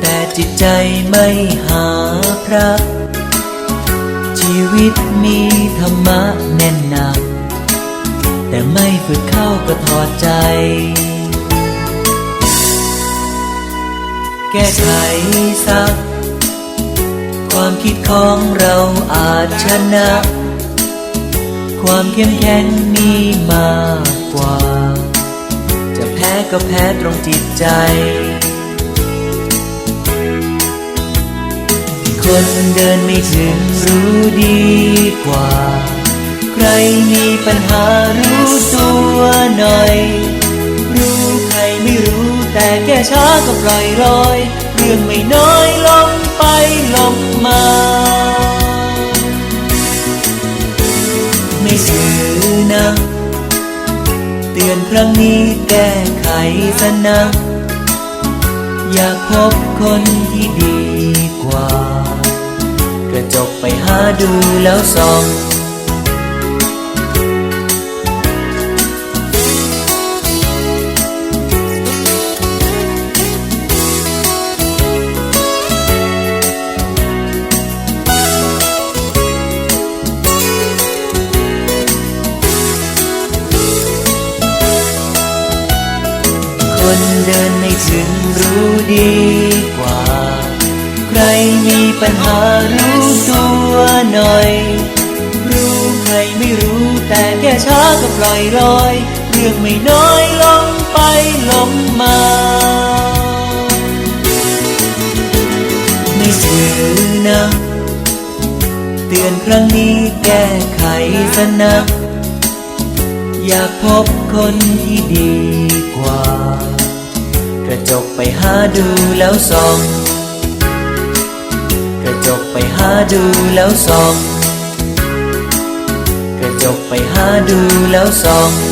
แต่จิตใจไม่หาพระ ชีวิตมีธรรมะแน่นหนัก แต่ไม่ฝึกเข้าก็ถอดใจ แก้ไขสัก ความคิดของเราอาจชนะ ความเข้มแข็งมีมากกว่า ก็แพ้ตรงจิตใจ คนเดินไม่ถึงรู้ดีกว่า ใครมีปัญหารู้ตัวหน่อย รู้ใครไม่รู้แต่แก้ช้าก็ปล่อยลอย เรื่องไม่น้อยลงไปลงมาไม่ถือนะ เตือนครั้งนี้แก้ไขสนะ อยากพบคนที่ดีกว่า กระจกไปหาดูแล้วส่อง คนเดินไม่ถึงรู้ดีกว่า ใครมีปัญหารู้ตัวหน่อย รู้ใครไม่รู้แต่แก้ช้าก็ปล่อยลอย เรื่องไม่น้อยลงไปลงมา ไม่ถือนะ เตือนครั้งนี้แก้ไขซะนะ อยากพบคนที่ดีกว่า กระจกไปหาดูแล้วส่อง กระจกไปหาดูแล้วส่อง กระจกไปหาดูแล้วส่อง